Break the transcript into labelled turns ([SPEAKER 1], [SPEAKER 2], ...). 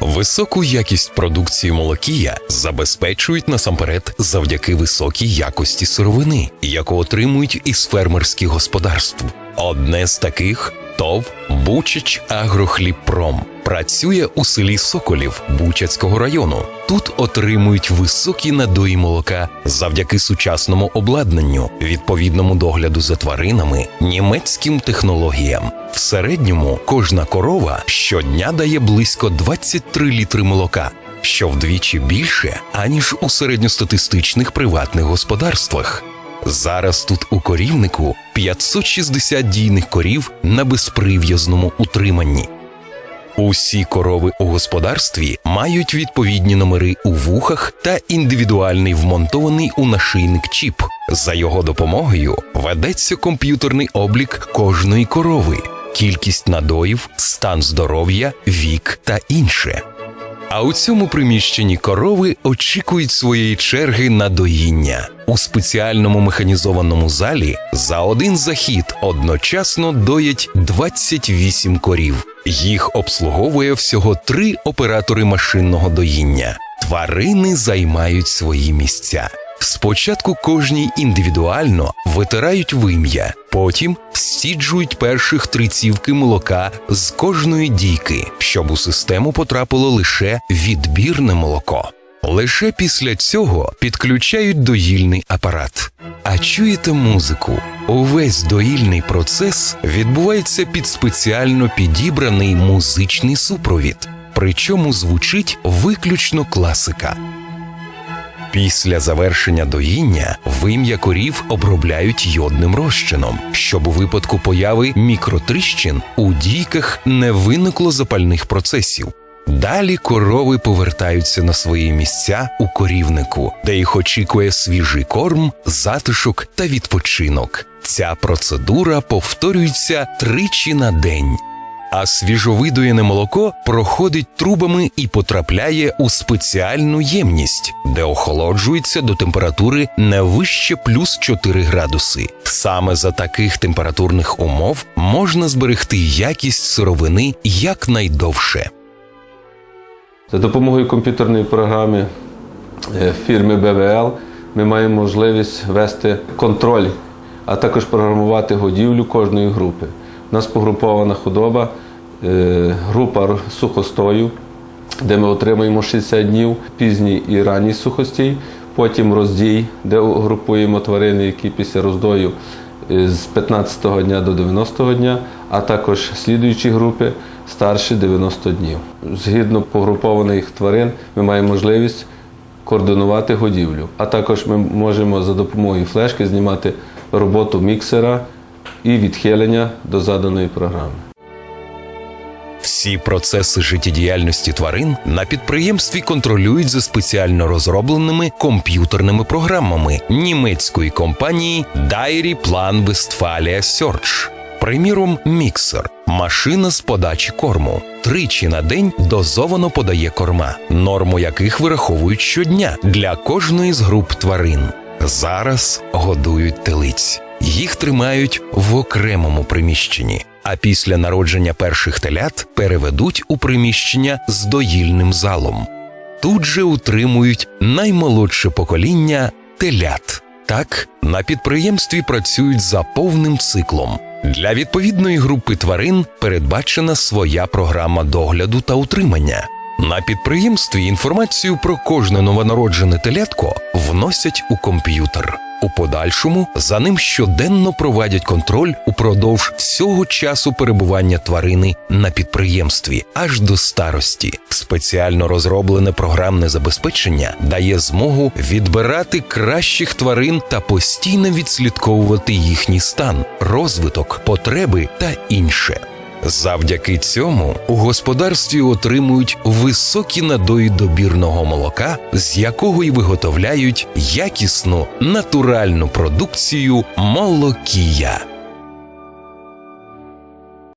[SPEAKER 1] Високу якість продукції молокія забезпечують насамперед завдяки високій якості сировини, яку отримують із фермерських господарств. Одне з таких ТОВ Бучич Агрохлібпром працює у селі Соколів Бучацького району. Тут отримують високі надої молока завдяки сучасному обладнанню, відповідному догляду за тваринами, німецьким технологіям. В середньому кожна корова щодня дає близько 23 літри молока, що вдвічі більше аніж у середньостатистичних приватних господарствах. Зараз тут у корівнику 560 дійних корів на безприв'язному утриманні. Усі корови у господарстві мають відповідні номери у вухах та індивідуальний вмонтований у нашийник чіп. За його допомогою ведеться комп'ютерний облік кожної корови, кількість надоїв, стан здоров'я, вік та інше. А у цьому приміщенні корови очікують своєї черги на доїння. У спеціальному механізованому залі за один захід одночасно доять 28 корів. Їх обслуговує всього три оператори машинного доїння. Тварини займають свої місця. Спочатку кожній індивідуально витирають вим'я, потім стіджують перших три цівки молока з кожної дійки, щоб у систему потрапило лише відбірне молоко. Лише після цього підключають доїльний апарат. А чуєте музику? Увесь доїльний процес відбувається під спеціально підібраний музичний супровід, причому звучить виключно класика. Після завершення доїння вим'я корів обробляють йодним розчином, щоб у випадку появи мікротріщин у дійках не виникло запальних процесів. Далі корови повертаються на свої місця у корівнику, де їх очікує свіжий корм, затишок та відпочинок. Ця процедура повторюється тричі на день. А свіжовидоєне молоко проходить трубами і потрапляє у спеціальну ємність, де охолоджується до температури не вище плюс 4 градуси. Саме за таких температурних умов можна зберегти якість сировини якнайдовше.
[SPEAKER 2] За допомогою комп'ютерної програми е, фірми БВЛ ми маємо можливість вести контроль, а також програмувати годівлю кожної групи. У нас погрупована худоба, е, група сухостою, де ми отримуємо 60 днів, пізній і ранній сухостій, потім роздій, де групуємо тварини, які після роздою е, з 15-го дня до 90-го дня, а також слідуючі групи старші 90 днів. Згідно погрупованих тварин, ми маємо можливість координувати годівлю. А також ми можемо за допомогою флешки знімати роботу міксера і відхилення до заданої програми.
[SPEAKER 1] Всі процеси життєдіяльності тварин на підприємстві контролюють за спеціально розробленими комп'ютерними програмами німецької компанії Dairy Plan Westfalia Search. Приміром, міксер машина з подачі корму. Тричі на день дозовано подає корма, норму яких вираховують щодня для кожної з груп тварин. Зараз годують телиць. Їх тримають в окремому приміщенні, а після народження перших телят переведуть у приміщення з доїльним залом. Тут же утримують наймолодше покоління телят. Так, на підприємстві працюють за повним циклом. Для відповідної групи тварин передбачена своя програма догляду та утримання. На підприємстві інформацію про кожне новонароджене телятко вносять у комп'ютер. У подальшому за ним щоденно проводять контроль упродовж всього часу перебування тварини на підприємстві аж до старості. Спеціально розроблене програмне забезпечення дає змогу відбирати кращих тварин та постійно відслідковувати їхній стан, розвиток, потреби та інше. Завдяки цьому у господарстві отримують високі надої добірного молока, з якого й виготовляють якісну натуральну продукцію молокія.